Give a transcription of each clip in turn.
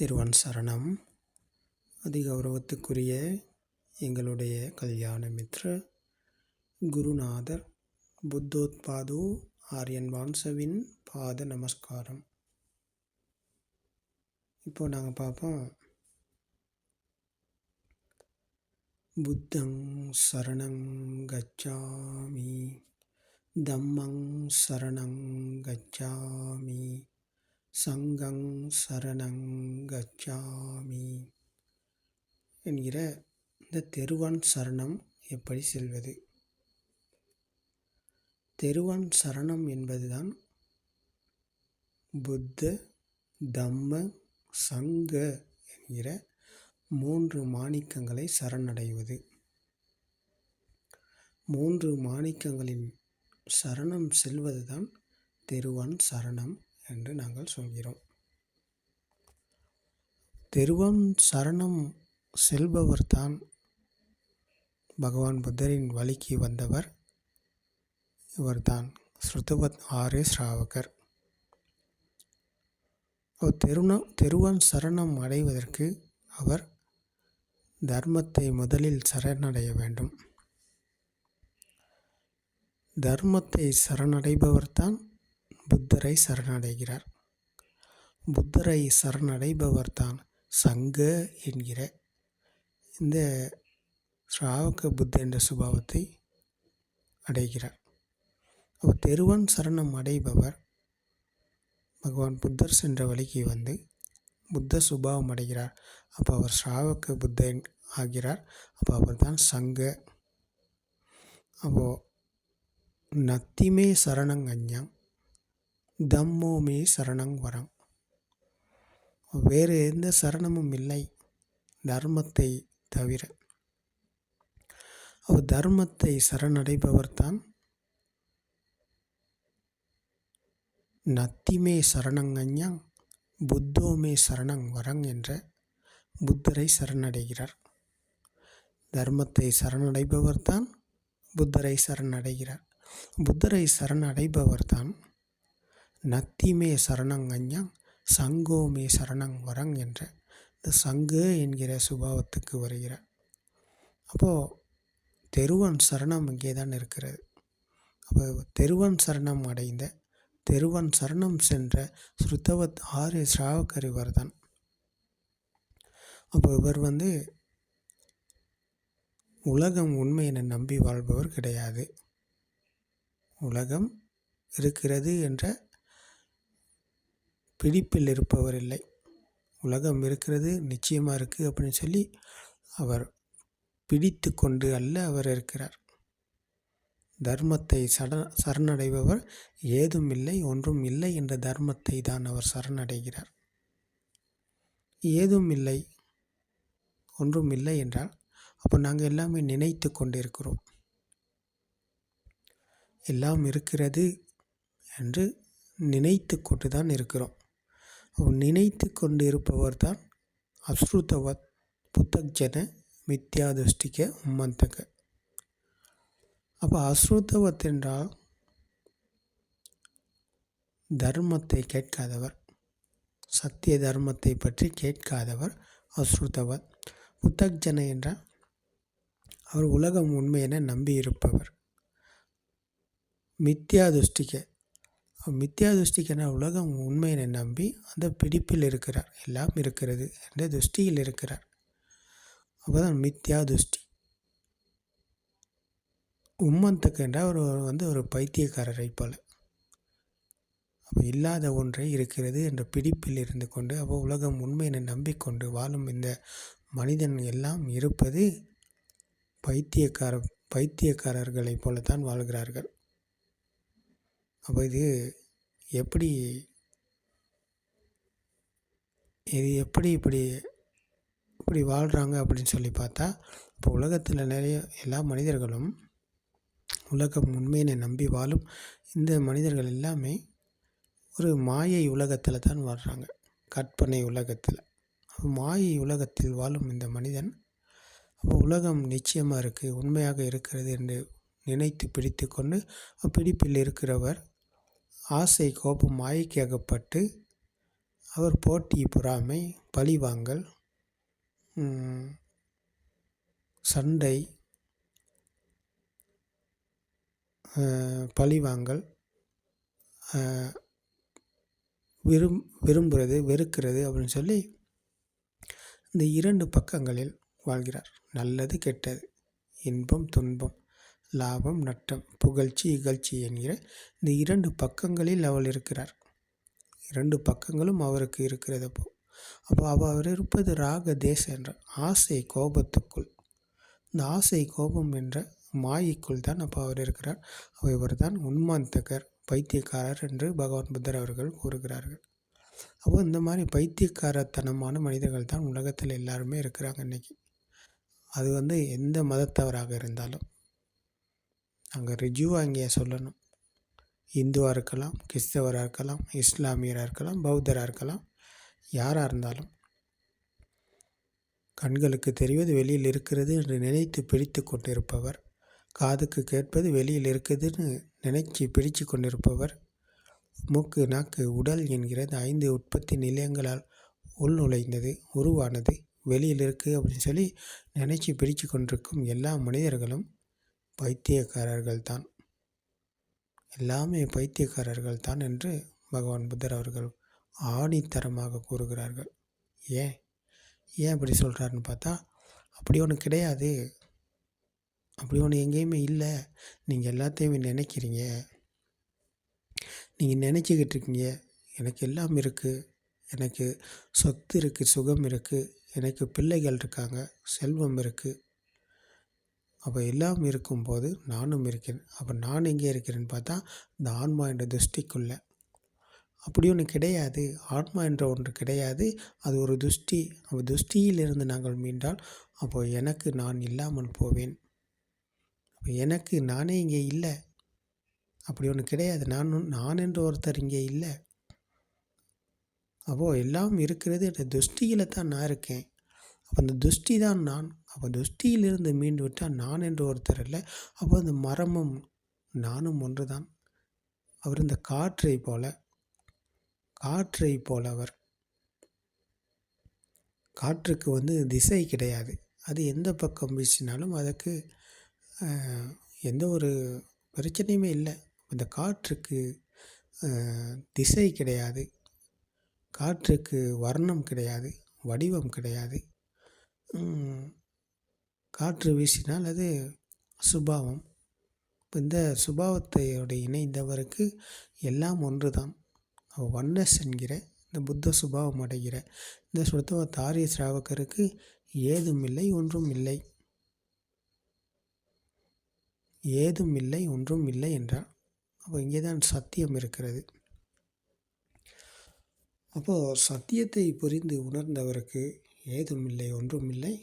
திருவன் சரணம். அதிகௌரவத்துக்குரிய எங்களுடைய கல்யாண மித்ர குருநாதர் புத்தோத்பாது ஆரியன் வான்சவின் பாத நமஸ்காரம். இப்போ நாங்கள் பார்ப்போம் புத்தங் சரணங் கச்சாமி தம்மங் சரணங் கச்சாமி சங்கம் சரணங் கச்சாமி என்கிற இந்த தெருவான் சரணம் எப்படி செல்வது? தெருவான் சரணம் என்பதுதான் புத்த தம்ம சங்க என்கிற மூன்று மாணிக்கங்களை சரணடைவது. மூன்று மாணிக்கங்களின் சரணம் செல்வதுதான் தெருவான் சரணம். என்று நாங்கள் சொல்கிறோம். தெருவம் சரணம் செல்பவர்தான். பகவான் புத்தரின் வழிக்கு வந்தவர் இவர்தான். ஸ்ருதவத் ஆரே ஸ்ராவகர். அவர் தெருணம் தெருவன் சரணம் அடைவதற்கு அவர் தர்மத்தை முதலில் சரணடைய வேண்டும். தர்மத்தை சரணடைபவர்தான் புத்தரை சரணடைகிறார். புத்தரை சரணடைபவர்தான் சங்க என்கிற இந்த ஸ்ராவக புத்த என்ற சுபாவத்தை அடைகிறார். அப்போ தெருவன் சரணம் அடைபவர் பகவான் புத்தர் சென்ற வழிக்கு வந்து புத்த சுபாவம் அடைகிறார். அப்போ அவர் ஸ்ராவக புத்தன் ஆகிறார். அப்போ அவர் தான் சங்க. அப்போது நத்திமே சரணங்கஞ்ஞம் தம்மோமே சரணங் வரம். வேறு எந்த சரணமும் இல்லை தர்மத்தை தவிர. அவர் தர்மத்தை சரணடைபவர்தான் நத்திமே சரணங்கஞ்ஞம் புத்தோமே சரணங் வரங் என்ற புத்தரை சரணடைகிறார். தர்மத்தை சரணடைபவர்தான் புத்தரை சரணடைகிறார். புத்தரை சரணடைபவர்தான் நத்திமே சரணங்கஞ்ஞம் சங்கோமே சரணங் வரங் என்ற இந்த சங்கு என்கிற சுபாவத்துக்கு வருகிறார். அப்போது தெருவன் சரணம் இங்கே தான் இருக்கிறது. அப்போ தெருவன் சரணம் அடைந்த தெருவன் சரணம் சென்ற ஸ்ருத்தவத் ஆறு ஸ்ராவகர் இவர் தான். அப்போ இவர் வந்து உலகம் உண்மை என நம்பி வாழ்பவர் கிடையாது. உலகம் இருக்கிறது என்ற பிடிப்பில் இருப்பவர் இல்லை. உலகம் இருக்கிறது நிச்சயமாக இருக்குது அப்படின்னு சொல்லி அவர் பிடித்து கொண்டு அல்ல அவர் இருக்கிறார். தர்மத்தை சட சரணடைபவர் ஏதும் இல்லை ஒன்றும் இல்லை என்ற தர்மத்தை தான் அவர் சரணடைகிறார். ஏதும் இல்லை ஒன்றும் இல்லை என்றால் அப்போ நாங்கள் எல்லாமே நினைத்து கொண்டிருக்கிறோம். எல்லாம் இருக்கிறது என்று நினைத்து கொண்டு தான் இருக்கிறோம். நினைத்து கொண்டிருப்பவர் தான் அஸ்ருதவத் புத்தக்ஜன மித்யாதுஷ்டிக உம்மந்தக. அப்போ அஸ்ருதவத் என்றால் தர்மத்தை கேட்காதவர். சத்திய தர்மத்தை பற்றி கேட்காதவர் அஸ்ருதவத். புத்தக்ஜன என்றால் அவர் உலகம் உண்மை என நம்பி இருப்பவர் மித்யா துஷ்டிக மித்யா உலகம் உண்மையினை நம்பி அந்த பிடிப்பில் இருக்கிறார். எல்லாம் இருக்கிறது என்ற துஷ்டியில் இருக்கிறார். அப்போதான் மித்யா துஷ்டி உம்மந்தக்கு என்றால் அவர் வந்து ஒரு பைத்தியக்காரரை போல. அப்போ இல்லாத ஒன்றை இருக்கிறது என்ற பிடிப்பில் இருந்து கொண்டு அப்போ உலகம் உண்மையினை நம்பிக்கொண்டு வாழும் இந்த மனிதன் எல்லாம் இருப்பது பைத்தியக்கார பைத்தியக்காரர்களைப் போலத்தான் வாழ்கிறார்கள். அப்போ இது எப்படி இது எப்படி இப்படி இப்படி வாழ்கிறாங்க அப்படின்னு சொல்லி பார்த்தா இப்போ உலகத்தில் நிறைய எல்லா மனிதர்களும் உலகம் உண்மையினை நம்பி வாழும் இந்த மனிதர்கள் எல்லாமே ஒரு மாயை உலகத்தில் தான் வாழ்கிறாங்க கற்பனை உலகத்தில். மாயை உலகத்தில் வாழும் இந்த மனிதன் அப்போ உலகம் நிச்சயமாக இருக்குது உண்மையாக இருக்கிறது என்று நினைத்து பிடித்து கொண்டு பிடிப்பில் இருக்கிறவர் ஆசை கோபம் மாயைக்கு அகப்பட்டு அவர் போட்டி பொறாமை பழிவாங்கல் சண்டை பழிவாங்கல் விரும் விரும்புகிறது வெறுக்கிறது அப்படின்னு சொல்லி இந்த இரண்டு பக்கங்களில் வாழ்கிறார். நல்லது கெட்டது இன்பம் துன்பம். லாபம் நட்டம் புகழ்ச்சி இகழ்ச்சி என்கிற இந்த இரண்டு பக்கங்களில் அவள் இருக்கிறார். இரண்டு பக்கங்களும் அவருக்கு இருக்கிறது அப்போ. அப்போ அவர் இருப்பது ராக தேச என்ற ஆசை கோபத்துக்குள். இந்த ஆசை கோபம் என்ற மாயைக்குள் தான் அப்போ அவர் இருக்கிறார். இவர் தான் உண்மாந்தகர் பைத்தியக்காரர் என்று பகவான் புத்தர் அவர்கள் கூறுகிறார்கள். அப்போ இந்த மாதிரி பைத்தியக்காரத்தனமான மனிதர்கள் தான் உலகத்தில் எல்லாருமே இருக்கிறாங்க இன்றைக்கி அது வந்து எந்த மதத்தவராக இருந்தாலும். அங்கே ரிஜுவாக இங்கே சொல்லணும். இந்துவாக இருக்கலாம் கிறிஸ்தவராக இருக்கலாம் இஸ்லாமியராக இருக்கலாம் பௌத்தராக இருக்கலாம் யாராக இருந்தாலும். கண்களுக்கு தெரிவது வெளியில் இருக்கிறது என்று நினைத்து பிடித்து கொண்டிருப்பவர். காதுக்கு கேட்பது வெளியில் இருக்குதுன்னு நினைச்சு பிடிச்சு கொண்டிருப்பவர். மூக்கு நாக்கு உடல் என்கிறது ஐந்து உற்பத்தி நிலையங்களால் உள் நுழைந்தது உருவானது வெளியில் இருக்குது அப்படின்னு சொல்லி நினச்சி பிடிச்சு கொண்டிருக்கும் எல்லா மனிதர்களும் பைத்தியக்காரர்கள் தான் எல்லாமே பைத்தியக்காரர்கள் தான் என்று பகவான் புத்தர் அவர்கள் ஆணித்தரமாக கூறுகிறார்கள். ஏன்? ஏன் அப்படி சொல்கிறாருன்னு பார்த்தா அப்படி ஒன்று கிடையாது. அப்படி ஒன்று எங்கேயுமே இல்லை. நீங்கள் எல்லாத்தையுமே நினைக்கிறீங்க. நீங்கள் நினச்சிக்கிட்டு இருக்கீங்க. எனக்கு எல்லாம் இருக்குது எனக்கு சொத்து இருக்குது சுகம் இருக்குது எனக்கு பிள்ளைகள் இருக்காங்க செல்வம் இருக்குது அப்போ எல்லாம் இருக்கும்போது நானும் இருக்கிறேன். அப்போ நான் எங்கே இருக்கிறேன்னு பார்த்தா இந்த ஆன்மா என்ற துஷ்டிக்குள்ளே. அப்படி ஒன்று கிடையாது. ஆன்மா என்ற ஒன்று கிடையாது. அது ஒரு துஷ்டி. அப்போ துஷ்டியிலிருந்து நாங்கள் மீண்டால் அப்போது எனக்கு நான் இல்லாமல் போவேன். அப்போ எனக்கு நானே இங்கே இல்லை. அப்படி ஒன்று கிடையாது. நான் நான் என்று ஒருத்தர் இங்கே இல்லை. அப்போது எல்லாம் இருக்கிறது என்ற துஷ்டியில் தான் நான் இருக்கேன். அப்போ அந்த துஷ்டி தான் நான். அப்போ துஷ்டியிலிருந்து மீண்டு விட்டால் நான் என்று ஒருத்தர் இல்லை அப்போ அந்த மரமும் நானும் ஒன்று தான் அவர் இந்த காற்றை போல காற்றை போல அவர். காற்றுக்கு வந்து திசை கிடையாது. அது எந்த பக்கம் வீசினாலும் அதுக்கு எந்த ஒரு பிரச்சனையுமே இல்லை. இந்த காற்றுக்கு திசை கிடையாது. காற்றுக்கு வர்ணம் கிடையாது. வடிவம் கிடையாது. காற்று வீசினால் அது சுபாவம் இந்த சுபாவத்தையோடு இணைந்தவருக்கு எல்லாம் ஒன்று தான் ஒன்னஸ் என்கிற இந்த புத்த சுபாவம் அடைகிற இந்த சுத்தவ தாரிய சிராவகருக்கு ஏதும் இல்லை ஒன்றும் இல்லை ஏதும் இல்லை ஒன்றும் இல்லை என்றால் அப்போ இங்கே தான் சத்தியம் இருக்கிறது. அப்போது சத்தியத்தை புரிந்து உணர்ந்தவருக்கு ஏதும் இல்லை ஒன்றும் இல்லை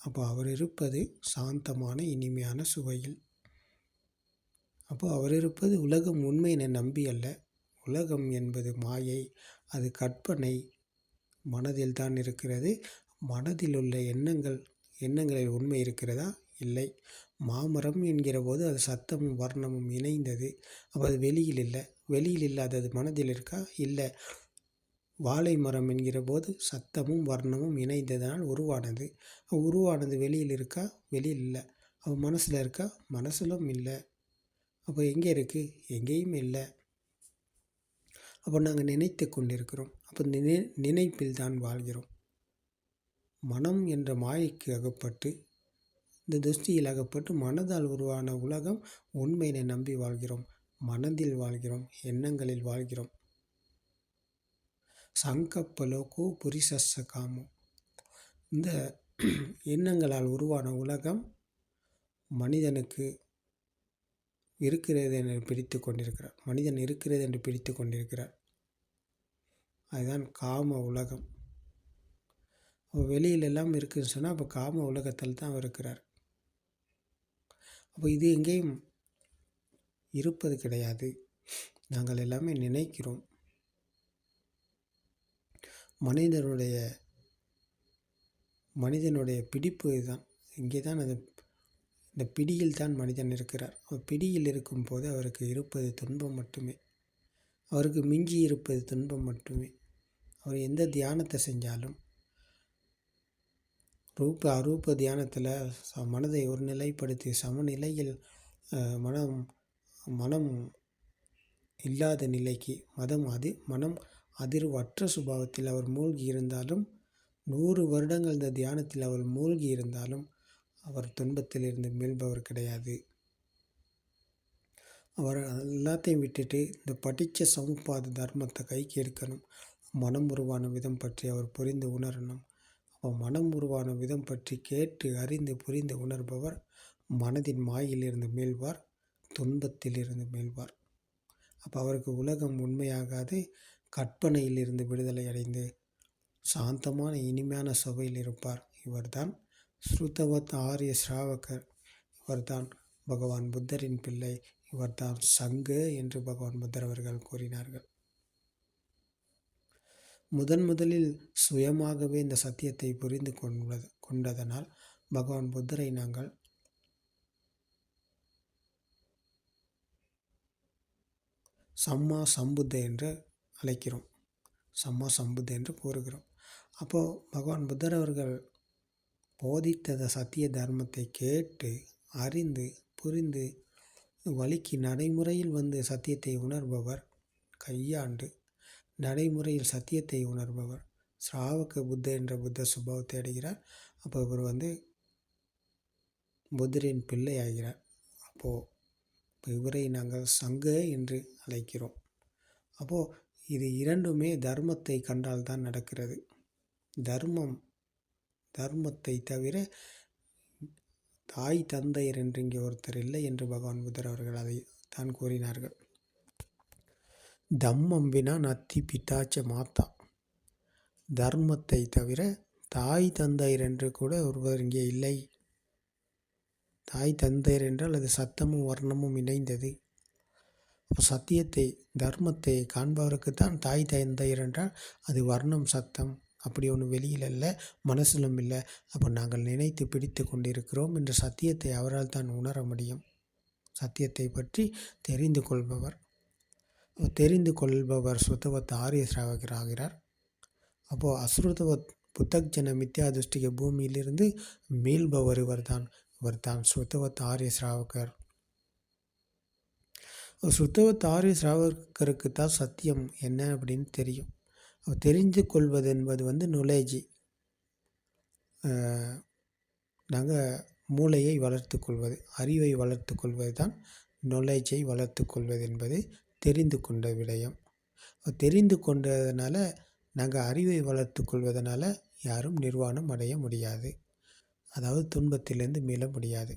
அப்போ அவர் இருப்பது சாந்தமான இனிமையான சுவையில். அப்போ அவர் இருப்பது உலகம் உண்மையினை நம்பி அல்ல. உலகம் என்பது மாயை அது கற்பனை. மனதில் தான் இருக்கிறது. மனதில் உள்ள எண்ணங்கள் எண்ணங்களில் உண்மை இருக்கிறதா? இல்லை. மாமரம் என்கிற போது அது சத்தமும் வர்ணமும் இணைந்தது. அப்போ அது வெளியில் இல்லை. வெளியில் இல்லாதது மனதில் இருக்கா? இல்லை. வாழை மரம் என்கிற போது சத்தமும் வர்ணமும் இணைந்ததனால் உருவானது. உருவானது வெளியில் இருக்கா? வெளியில் இல்லை. அவள் மனசில் இருக்கா? மனசிலும் இல்லை. அப்போ எங்கே இருக்குது எங்கேயும் இல்லை. அப்போ நாங்கள் நினைத்து கொண்டிருக்கிறோம். அப்போ நினை நினைப்பில் தான் வாழ்கிறோம். மனம் என்ற மாயைக்கு அகப்பட்டு இந்த துஷ்டியில் அகப்பட்டு மனதால் உருவான உலகம் உண்மையினை நம்பி வாழ்கிறோம். மனதில் வாழ்கிறோம். எண்ணங்களில் வாழ்கிறோம். சங்கப்பலோகோ புரிசஸ்ஸ காமம் இந்த எண்ணங்களால் உருவான உலகம் மனிதனுக்கு இருக்கிறது என்று பிடித்து கொண்டிருக்கிறார். மனிதன் இருக்கிறது என்று பிடித்து கொண்டிருக்கிறார். அதுதான் காம உலகம். வெளியிலெல்லாம் இருக்குதுன்னு சொன்னால் அப்போ காம உலகத்தில் தான் இருக்கிறார். அப்போ இது எங்கேயும் இருப்பது கிடையாது. நாங்கள் எல்லாமே நினைக்கிறோம். மனிதனுடைய மனிதனுடைய பிடிப்பு இதுதான். இங்கே தான் அது இந்த பிடியில் தான் மனிதன் இருக்கிறார். அவர் பிடியில் இருக்கும்போது அவருக்கு இருப்பது துன்பம் மட்டுமே. அவருக்கு மிஞ்சி இருப்பது துன்பம் மட்டுமே. அவர் எந்த தியானத்தை செஞ்சாலும் ரூப அரூப தியானத்தில் ச மனதை ஒரு நிலைப்படுத்தி சமநிலையில் மனம் மனம் இல்லாத நிலைக்கு மதம் அது மனம் அதிர்வற்ற சுபாவத்தில் அவர் மூழ்கி இருந்தாலும் நூறு வருடங்கள் இந்த தியானத்தில் அவர் மூழ்கி இருந்தாலும் அவர் துன்பத்தில் இருந்து மீள்பவர் கிடையாது. அவர் எல்லாத்தையும் விட்டுட்டு இந்த படித்த சமுப்பாத தர்மத்தை கைக்கு எடுக்கணும். மனம் உருவான விதம் பற்றி அவர் புரிந்து உணரணும். அப்போ மனம் உருவான விதம் பற்றி கேட்டு அறிந்து புரிந்து உணர்பவர் மனதின் மாயிலிருந்து மீள்வார் துன்பத்திலிருந்து மீள்வார். அப்போ அவருக்கு உலகம் உண்மையாகாது கற்பனையிலிருந்து விடுதலை அடைந்து சாந்தமான இனிமையான சபையில் இருப்பார். இவர்தான் ஸ்ருதவத் ஆரிய ஸ்ராவகர் இவர்தான் பகவான் புத்தரின் பிள்ளை. இவர்தான் சங்கு என்று பகவான் புத்தர் அவர்கள் கூறினார்கள். முதன் முதலில் சுயமாகவே இந்த சத்தியத்தை புரிந்து கொண்டது கொண்டதனால் பகவான் புத்தரை நாங்கள் சம்மா சம்புத்த என்று அழைக்கிறோம். சம்மா சம்புத் என்று கூறுகிறோம். அப்போது பகவான் புத்தர் அவர்கள் போதித்தத சத்திய தர்மத்தை கேட்டு அறிந்து புரிந்து வழிக்கு நடைமுறையில் வந்து சத்தியத்தை உணர்பவர் கையாண்டு நடைமுறையில் சத்தியத்தை உணர்பவர். ஸ்ராவக புத்த என்ற புத்த சுபாவத்தை அடைகிறார் அப்போ இவர் வந்து புத்தரின் பிள்ளை ஆகிறார் அப்போது இவரை நாங்கள் சங்க என்று அழைக்கிறோம். அப்போது இது இரண்டுமே தர்மத்தை கண்டால் தான் நடக்கிறது. தர்மம் தர்மத்தை தவிர தாய் தந்தையர் என்று இங்கே ஒருத்தர் இல்லை என்று பகவான் புத்தர் அவர்கள் அதை தான் கூறினார்கள். தம்மம் வினா நத்தி பித்தாச்ச மாத்தா. தர்மத்தை தவிர தாய் தந்தையர் என்று கூட ஒருவர் இங்கே இல்லை. தாய் தந்தையர் என்றால் அது சத்தமும் வர்ணமும் இணைந்தது. அப்போ சத்தியத்தை தர்மத்தை காண்பவருக்கு தான் தாய் தந்தையர் என்றால் அது வர்ணம் சத்தம். அப்படி ஒன்று வெளியில் இல்லை மனசிலும் இல்லை. அப்போ நாங்கள் நினைத்து பிடித்து கொண்டிருக்கிறோம் என்ற சத்தியத்தை அவரால் தான் உணர முடியும். சத்தியத்தை பற்றி தெரிந்து கொள்பவர் தெரிந்து கொள்பவர் சுத்தவத் ஆரிய சிராவகர் ஆகிறார். அப்போது அசுருதவத் புத்தக்ஜன மித்யா திருஷ்டிக பூமியிலிருந்து மீள்பவர் அவர் தான் சுத்தவத் ஆரிய சிராவகர். சுத்தவத்தாரி ஆரிய தான் சத்தியம் என்ன அப்படின்னு தெரியும். தெரிந்து கொள்வது என்பது வந்து நுழைஜி. நாங்கள் மூளையை வளர்த்து கொள்வது அறிவை வளர்த்து கொள்வது தான் நொலேஜை வளர்த்து கொள்வது என்பது தெரிந்து கொண்ட விடயம். தெரிந்து கொண்டதுனால நாங்கள் அறிவை வளர்த்து கொள்வதனால யாரும் நிர்வாணம் அடைய முடியாது. அதாவது துன்பத்திலிருந்து மீள முடியாது.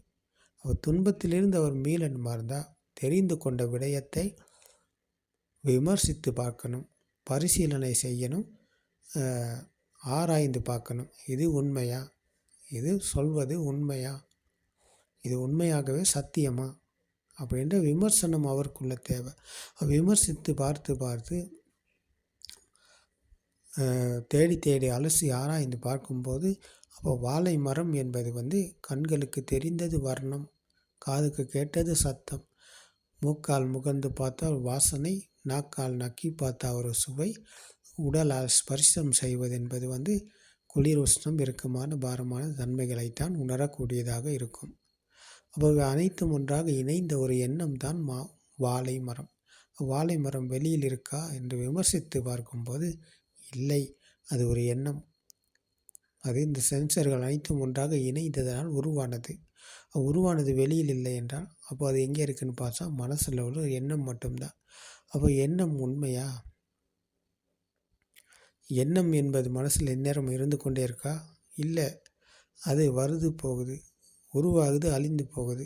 அவர் துன்பத்திலிருந்து அவர் மீளணுமா இருந்தால் தெரிந்து கொண்ட விடயத்தை விமர்சித்து பார்க்கணும் பரிசீலனை செய்யணும் ஆராய்ந்து பார்க்கணும். இது உண்மையா? இது சொல்வது உண்மையா? இது உண்மையாகவே சத்தியமா? அப்படின்ற விமர்சனம் அவருக்குள்ள தேவை. விமர்சித்து பார்த்து பார்த்து தேடி தேடி அலசி ஆராய்ந்து பார்க்கும்போது அப்போ வாழை மரம் என்பது வந்து கண்களுக்கு தெரிந்தது வர்ணம் காதுக்கு கேட்டது சத்தம் மூக்கால் முகந்து பார்த்தால் வாசனை நாக்கால் நக்கி பார்த்தா ஒரு சுவை உடலால் ஸ்பர்சம் செய்வது என்பது வந்து குளிர் உஷ்ணம் இறுக்கமான பாரமான தன்மைகளைத்தான் உணரக்கூடியதாக இருக்கும். அப்போ அனைத்தும் ஒன்றாக இணைந்த ஒரு எண்ணம் தான் மா வாழை மரம். வாழை மரம் வெளியில் இருக்கா என்று விமர்சித்து பார்க்கும்போது இல்லை அது ஒரு எண்ணம். அது இந்த சென்சர்கள் அனைத்தும் ஒன்றாக இணைந்ததனால் உருவானது. உருவானது வெளியில் இல்லை என்றால் அப்போ அது எங்கே இருக்குதுன்னு பார்த்தா மனசில் உள்ள ஒரு எண்ணம் மட்டும்தான். அப்போ எண்ணம் உண்மையா? எண்ணம் என்பது மனசில் எந்நேரம் இருந்து கொண்டே இருக்கா? இல்லை. அது வருது போகுது. உருவாகுது அழிந்து போகுது.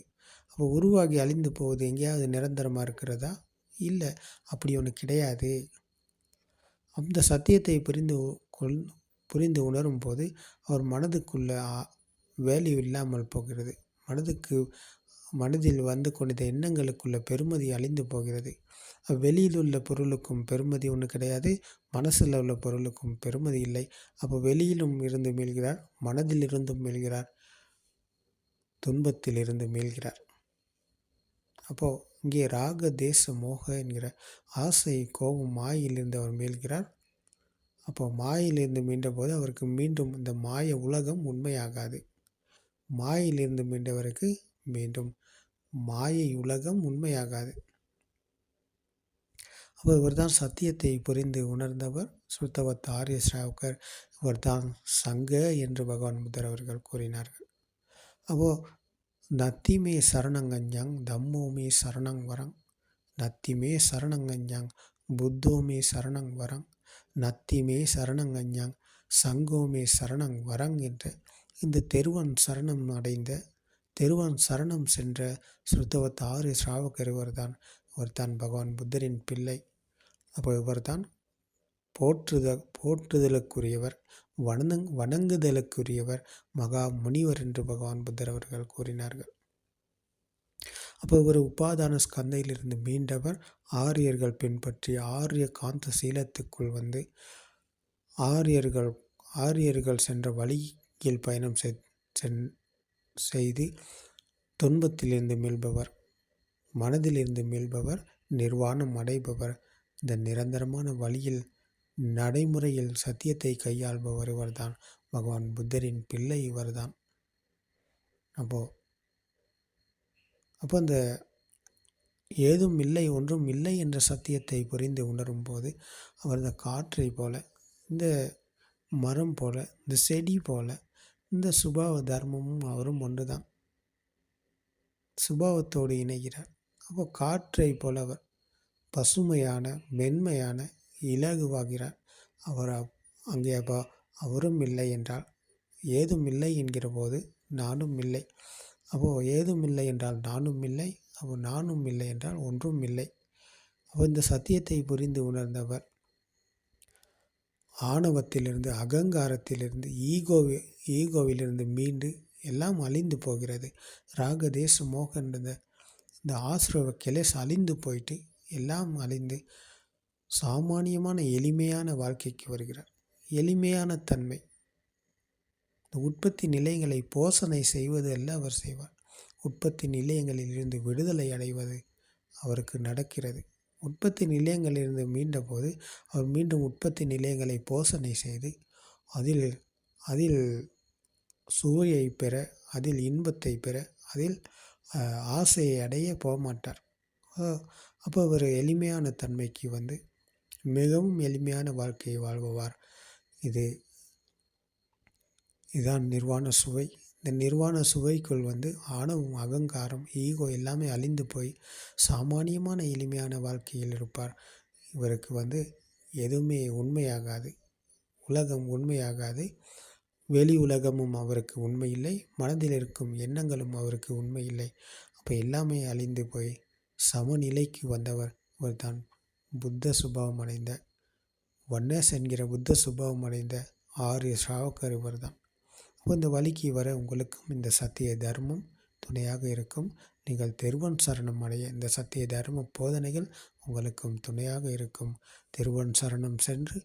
அப்போ உருவாகி அழிந்து போகுது எங்கேயாவது நிரந்தரமாக இருக்கிறதா? இல்லை. அப்படி ஒன்று கிடையாது. அந்த சத்தியத்தை புரிந்து கொள் புரிந்து உணரும் போது அவர் மனதுக்குள்ள வேல்யூ இல்லாமல் போகிறது. மனதுக்கு மனதில் வந்து கொண்ட எண்ணங்களுக்குள்ள பெருமதி அழிந்து போகிறது. வெளியில் உள்ள பொருளுக்கும் பெருமதி ஒன்று கிடையாது. மனசில் உள்ள பொருளுக்கும் பெருமதி இல்லை. அப்போ வெளியிலும் இருந்து மீள்கிறார் மனதில் இருந்தும் மீள்கிறார் துன்பத்தில் இருந்து மீள்கிறார். அப்போது இங்கே ராக தேச மோக என்கிற ஆசை கோபம் மாயிலிருந்து அவர் மீள்கிறார். அப்போ மாயிலிருந்து மீண்டபோது அவருக்கு மீண்டும் இந்த மாய உலகம் உண்மையாகாது. மாயிலிருந்து மீண்டவருக்கு மீண்டும் மாயை உலகம் உண்மையாகாது. அப்போ இவர்தான் சத்தியத்தை புரிந்து உணர்ந்தவர். சுத்தவத் ஆரிய ஸ்ராவகர் இவர்தான் சங்க என்று பகவான் புத்தர் அவர்கள் கூறினார்கள். அப்போது நத்திமே சரணங்கஞ்சாங் தம்மோமே சரணங் வரங் நத்திமே சரணங்கஞ்சாங் புத்தோமே சரணங் வரங் நத்திமே சரணங்கஞ்சாங் சங்கோமே சரணங் வரங் என்று இந்த தெருவன் சரணம் அடைந்த தெருவன் சரணம் சென்ற சுத்தவத் ஆறு ஸ்ராவகர் இவர்தான் இவர்தான் பகவான் புத்தரின் பிள்ளை. அப்போ இவர்தான் போற்றுத போற்றுதலுக்குரியவர் வணங் வணங்குதலுக்குரியவர் மகா முனிவர் என்று பகவான் புத்தர் அவர்கள் கூறினார்கள். அப்போ இவர் உபாதான ஸ்கந்தையிலிருந்து மீண்டவர் ஆரியர்கள் பின்பற்றி ஆரிய காந்த சீலத்துக்குள் வந்து ஆரியர்கள் ஆரியர்கள் சென்ற வழி கீழ் பயணம் செய்து துன்பத்திலிருந்து மீள்பவர் மனதிலிருந்து மீள்பவர் நிர்வாணம் அடைபவர். இந்த நிரந்தரமான வழியில் நடைமுறையில் சத்தியத்தை கையாள்பவர் இவர்தான். பகவான் புத்தரின் பிள்ளை இவர்தான். அப்போது அப்போ அந்த ஏதும் இல்லை ஒன்றும் இல்லை என்ற சத்தியத்தை புரிந்து உணரும் போது அவர் இந்த காற்றை போல இந்த மரம் போல இந்த செடி போல இந்த சுபாவ தர்மமும் அவரும் ஒன்று தான் சுபாவத்தோடு இணைகிறார். அப்போ காற்றை போலவர் பசுமையான மென்மையான இலகுவாகிறார். அவர் அங்கே அப்போ அவரும் இல்லை என்றால் ஏதும் இல்லை என்கிற போது நானும் இல்லை. அப்போது ஏதும் இல்லை என்றால் நானும் இல்லை. அப்போ நானும் இல்லை என்றால் ஒன்றும் இல்லை. அப்போ இந்த சத்தியத்தை புரிந்து உணர்ந்தவர் ஆணவத்திலிருந்து அகங்காரத்திலிருந்து ஈகோவி ஈகோவிலிருந்து மீண்டு எல்லாம் அழிந்து போகிறது. ராக தேச மோகன்றத இந்த ஆசிரவ கிளேஸ் அழிந்து போயிட்டு எல்லாம் அழிந்து சாமானியமான எளிமையான வாழ்க்கைக்கு வருகிறார். எளிமையான தன்மை. இந்த உற்பத்தி நிலையங்களை போஷணை செய்வது அல்ல அவர் செய்வார். உற்பத்தி நிலையங்களில் இருந்து விடுதலை அடைவது அவருக்கு நடக்கிறது. உற்பத்தி நிலையங்களிலிருந்து மீண்டபோது அவர் மீண்டும் உற்பத்தி நிலையங்களை போசனை செய்து அதில் அதில் சுவையை பெற அதில் இன்பத்தை பெற அதில் ஆசையை அடைய போகமாட்டார் அப்போ அவர் எளிமையான தன்மைக்கு வந்து மிகவும் எளிமையான வாழ்க்கையை வாழ்பவார். இது இதுதான் நிர்வாண சுவை. இந்த நிர்வாண சுவைக்குள் வந்து ஆணவம் அகங்காரம் ஈகோ எல்லாமே அழிந்து போய் சாமானியமான எளிமையான வாழ்க்கையில் இருப்பார். இவருக்கு வந்து எதுவுமே உண்மையாகாது. உலகம் உண்மையாகாது. வெளி உலகமும் அவருக்கு உண்மையில்லை. மனதில் இருக்கும் எண்ணங்களும் அவருக்கு உண்மையில்லை. அப்போ எல்லாமே அழிந்து போய் சமநிலைக்கு வந்தவர் இவர்தான். புத்த சுபாவம் அடைந்த ஒன்னஸ் என்கிற புத்த சுபாவம் அடைந்த ஆரிய ஸ்ராவக்கர் இவர்தான். தான் இந்த வழிக்கு வர உங்களுக்கும் இந்த சத்திய தர்மம் துணையாக இருக்கும். நீங்கள் திருவன் சரணம் அடைய இந்த சத்திய தர்ம போதனைகள் உங்களுக்கும் துணையாக இருக்கும். திருவன் சரணம் சென்று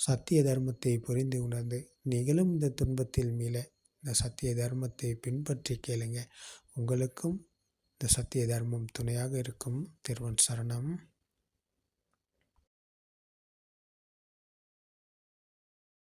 சத்திய தர்மத்தை புரிந்து உணர்ந்து நீங்களும் இந்த துன்பத்தில் மீள இந்த சத்திய தர்மத்தை பின்பற்றி கேளுங்க. உங்களுக்கும் இந்த சத்திய தர்மம் துணையாக இருக்கும். திருவன் சரணம்.